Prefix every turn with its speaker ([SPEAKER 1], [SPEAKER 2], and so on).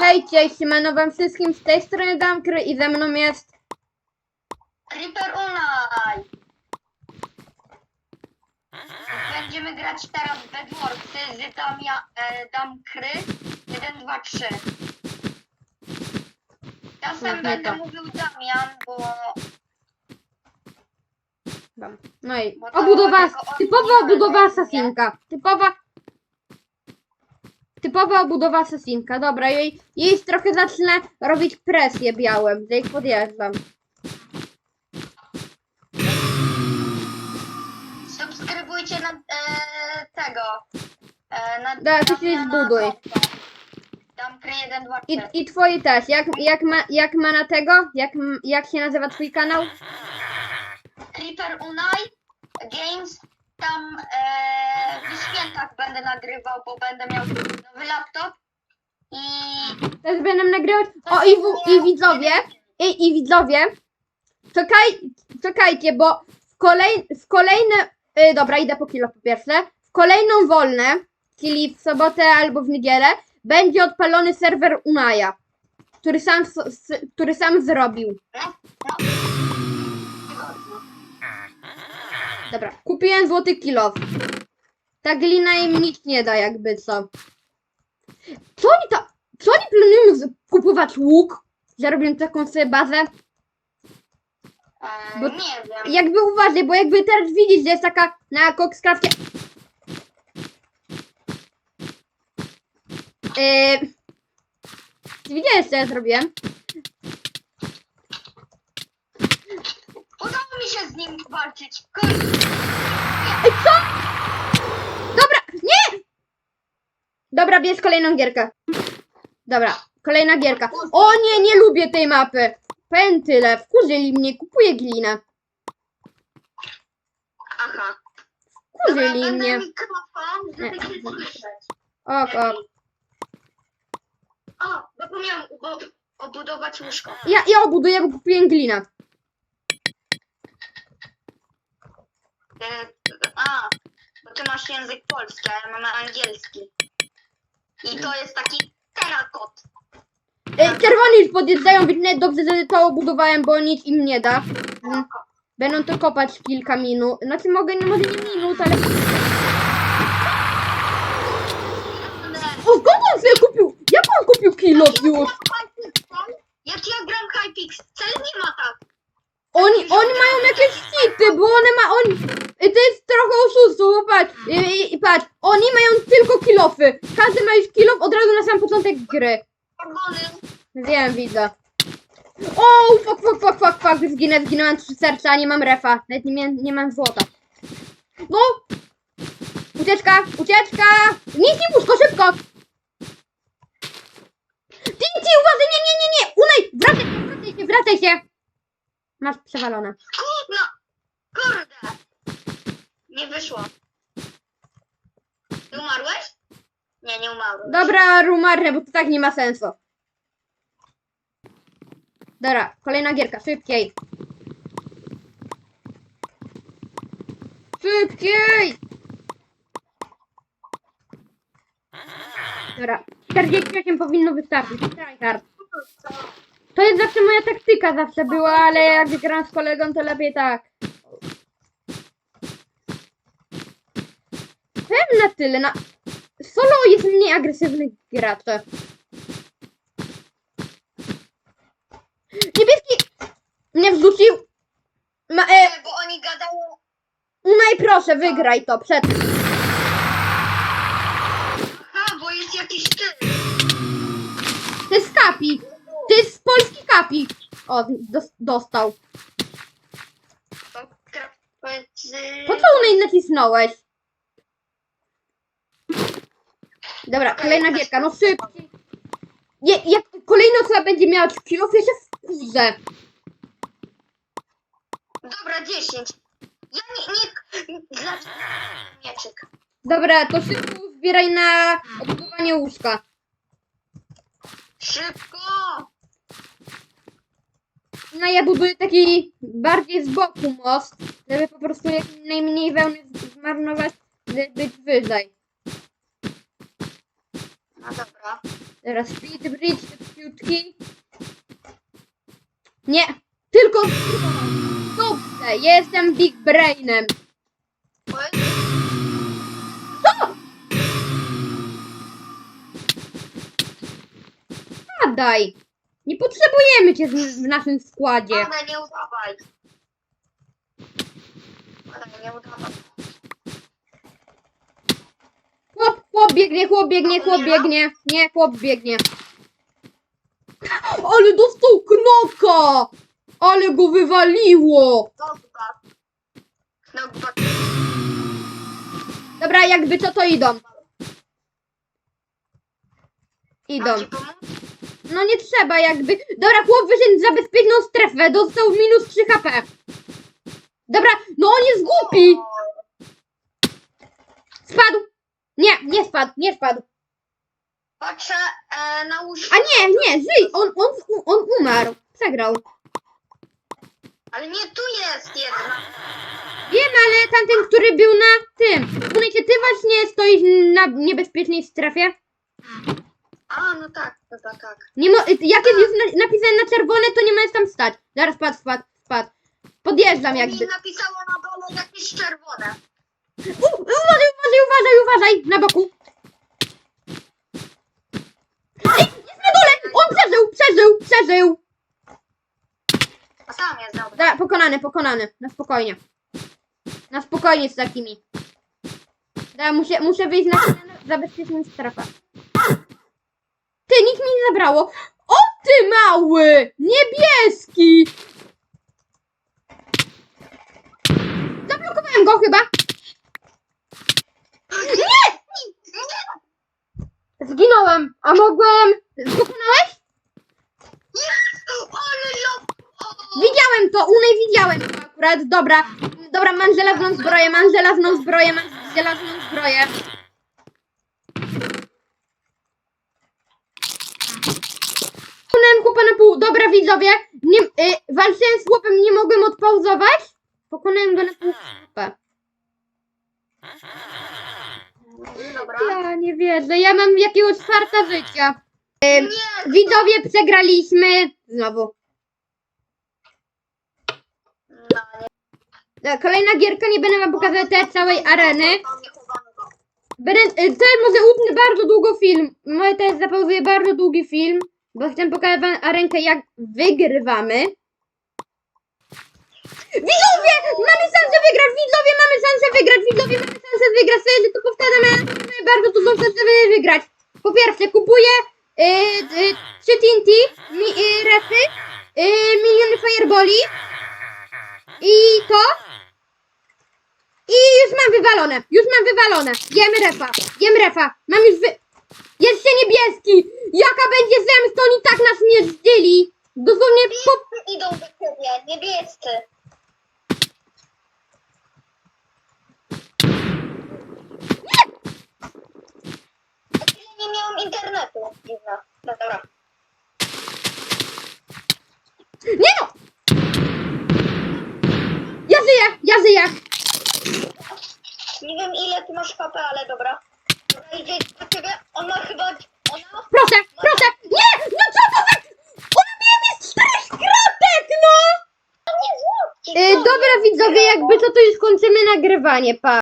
[SPEAKER 1] Hej, cześć, siemano wam wszystkim, z tej strony Damkry i ze mną jest...
[SPEAKER 2] Creeper Unaj! Będziemy grać teraz w Bedwarsy z Damia, e, Damkry 1, 2, 3. Czasem będę
[SPEAKER 1] to.
[SPEAKER 2] mówił Damian, bo.
[SPEAKER 1] No i
[SPEAKER 2] Bo
[SPEAKER 1] obudowa, typowa obudowa asasinka. Typowa... Typowa obudowa asasinka, dobra, jej, jej trochę zacznę robić presję białym, że ich podjeżdżam.
[SPEAKER 2] subskrybujcie na e, tego. E, na
[SPEAKER 1] Da, to się
[SPEAKER 2] Damiana
[SPEAKER 1] zbuduj.
[SPEAKER 2] Kowca. Damkry 1, 2, 3.
[SPEAKER 1] I, i twoi też, jak, jak, ma, jak ma na tego? Jak, jak się nazywa twój kanał?
[SPEAKER 2] Creeper Unai Games. Tam e, w świętach będę nagrywał, bo będę miał nowy laptop. I
[SPEAKER 1] Też będę nagrywać. O i, w, i widzowie, i, i widzowie, czekaj, czekajcie, bo w, kolej, w kolejne, y, dobra, idę po kilo po pierwsze, w kolejną wolnę, czyli w sobotę albo w niedzielę, będzie odpalony serwer Unaja, który sam, s- s- który sam zrobił.
[SPEAKER 2] no, no.
[SPEAKER 1] Dobra, kupiłem złoty kilo. Ta glina im nic nie da, jakby co. Co oni ta, co oni planują kupować łuk? Że robią taką sobie bazę?
[SPEAKER 2] E,
[SPEAKER 1] Bo-
[SPEAKER 2] nie wiem.
[SPEAKER 1] Jakby uważaj, bo jakby teraz widzisz, że jest taka na Coxcrafcie. Yy... Widziałeś, co ja zrobiłem?
[SPEAKER 2] Udało mi się z nim walczyć.
[SPEAKER 1] Ej, co? Dobra, nie! Dobra, bierz kolejną gierkę. Dobra, kolejna gierka. O nie, nie lubię tej mapy. Powiem tyle, wkurzyli mnie, kupuję glinę.
[SPEAKER 2] Aha.
[SPEAKER 1] Wkurzyli
[SPEAKER 2] Dobra,
[SPEAKER 1] mnie.
[SPEAKER 2] mikrofon, żeby
[SPEAKER 1] Nie.
[SPEAKER 2] słyszeć.
[SPEAKER 1] Ok, ok.
[SPEAKER 2] O, zapomniałam ubo- obudować łóżko.
[SPEAKER 1] Ja, ja obuduję, bo kupiłem glinę.
[SPEAKER 2] A, bo ty masz język polski, a ja mam angielski. I to jest taki terakot.
[SPEAKER 1] E, czerwoni już podjeżdżają, więc nie dobrze, że to obudowałem, bo nic im nie da. Mm, Będą to kopać kilka minut. Znaczy mogę, nie może nie minut, ale... O, skąd on sobie kupił? Jak on kupił kilo już?
[SPEAKER 2] Jak ja gram Hypixel, nie ma tak.
[SPEAKER 1] Oni, oni mają jakieś hity, bo one ma, on, y, to jest trochę oszustwo, bo patrz, i, i, patrz, oni mają tylko kilofy, każdy ma już kilof od razu na sam początek gry. Wiem, widzę. O, fuck, fuck, fuck, fuck, fuck, zginę, zginąłem trzy serca, nie mam refa, nawet nie, nie mam złota. No! Ucieczka, ucieczka! Nic nie łóżko, szybko! TNT, uważaj, nie, nie, nie, nie! Unaj, wracaj wracaj się, wracaj się! Masz przewalone.
[SPEAKER 2] Kurde. Nie wyszło. Ty umarłeś? Nie, nie umarłeś.
[SPEAKER 1] Dobra, rumarne, bo to tak nie ma sensu. Dobra, kolejna gierka, szybciej. Szybciej! Dobra, 48 powinno wystarczyć. To jest zawsze moja taktyka, zawsze była, ale jak gram z kolegą, to lepiej tak. Na tyle, na... Solo jest mniej agresywny gracze. Niebieski mnie wrzucił. Ma, e,
[SPEAKER 2] Nie, bo oni gadają...
[SPEAKER 1] Unaj, proszę, wygraj to przed.
[SPEAKER 2] Aha, bo jest jakiś ty.
[SPEAKER 1] To jest kapi. To jest polski kapi. O, dos, dostał. Po co Unaj nacisnąłeś? Dobra, kolejna gierka, no szybciej. Je, jak kolejna osoba będzie miała kilof, ja się wkurzę.
[SPEAKER 2] Dobra, 10. Ja nie... nie... Dlaczego? Mieczyk.
[SPEAKER 1] Dobra, to szybko zbieraj na odbudowanie łóżka.
[SPEAKER 2] Szybko!
[SPEAKER 1] No ja buduję taki bardziej z boku most, żeby po prostu jak najmniej wełny zmarnować, żeby być wyżej.
[SPEAKER 2] No dobra.
[SPEAKER 1] Teraz speed bridge, Dzięki. Nie, tylko dobrze, jestem big brainem. Padaj. Nie potrzebujemy cię w naszym składzie.
[SPEAKER 2] Pana, nie udawaj. Pana, nie udawaj.
[SPEAKER 1] Chłop, biegnie, chłop biegnie, chłop biegnie. Nie, chłop biegnie. Ale dostał knoka! Ale go wywaliło!
[SPEAKER 2] Knockback. Knockback.
[SPEAKER 1] Dobra, jakby co to idą. Idą.
[SPEAKER 2] Mam ci pomóc?
[SPEAKER 1] No nie trzeba jakby. Dobra, chłop wyszedł za bezpieczną strefę, dostał minus 3 HP. Dobra, no on jest głupi! Spadł! Nie, nie spadł, nie spadł.
[SPEAKER 2] Patrzę e, na łóżko.
[SPEAKER 1] A nie, nie, żyj! On, on, on umarł. Przegrał.
[SPEAKER 2] Ale nie tu jest jedna.
[SPEAKER 1] Wiem, ale tamten, który był na tym. Słuchajcie, ty właśnie stoisz na niebezpiecznej strefie?
[SPEAKER 2] A, no tak, no tak, tak.
[SPEAKER 1] Nie mo- jak jest już na- napisane na czerwone, to nie możesz tam stać. Zaraz spadł, spadł, spadł. Podjeżdżam
[SPEAKER 2] Mi
[SPEAKER 1] jakby.
[SPEAKER 2] napisało na dole jakieś czerwone.
[SPEAKER 1] U, uważaj, uważaj! Na boku. Ej, jest na dole! On przeżył, przeżył, przeżył!
[SPEAKER 2] A tam jest, dobra.
[SPEAKER 1] Da, pokonany, pokonany. Na spokojnie. Na spokojnie z takimi. Da, muszę, muszę wyjść na za bezpieczną strefę. Ty, nic mi nie zabrało. O ty mały! Niebieski! Zablokowałem go chyba. Zginąłem, a mogłem...
[SPEAKER 2] Ale ja...
[SPEAKER 1] Widziałem to, Unej widziałem to akurat. Dobra, dobra, mam żelazną zbroję, mam żelazną zbroję, mam żelazną zbroję. Pokonałem chłopa na pół. Dobra, widzowie, nie, y, walczyłem z chłopem, nie mogłem odpauzować. Pokonałem go na pół chłopa.
[SPEAKER 2] Dobra.
[SPEAKER 1] Ja nie wierzę, ja mam jakiegoś czwarta życia.
[SPEAKER 2] Nie,
[SPEAKER 1] Widzowie, przegraliśmy. Znowu.
[SPEAKER 2] no.
[SPEAKER 1] E, Kolejna gierka, nie będę wam pokazać tej całej areny. Będę, y, to może utnę bardzo długo film. Może też zapauzuję bardzo długi film, bo chcę pokazać wam arenkę jak wygrywamy. Widzowie! Mamy szansę wygrać! Widzowie, mamy szansę wygrać! Widzowie, mamy szansę wygrać! Sobie że to powtarzamy, mamy bardzo dużą szansę wy- wygrać. Po pierwsze, kupuję y, y, 3 TNT, mi, y, refy, y, miliony fireboli i to. I już mam wywalone, już mam wywalone. Jem refa, jem refa. Mam już wy... Jeszcze niebieski! Jaka będzie zemsta, oni tak nas nie zdzieli. Dosłownie po...
[SPEAKER 2] Idą do ciebie, niebiescy. Na chwilę nie miałam No dobra.
[SPEAKER 1] Nie no! Ja żyję, ja żyję.
[SPEAKER 2] Nie wiem ile ty masz HP, ale dobra. Dobra, idzie do ciebie. On ma chyba... Ona...
[SPEAKER 1] Proszę, proszę. Nie! No co to za... Ona mnie mi z czterech kratek, no!
[SPEAKER 2] Nie złapcie,
[SPEAKER 1] Yy, dobra widzowie, jakby co to już kończymy nagrywanie, pa.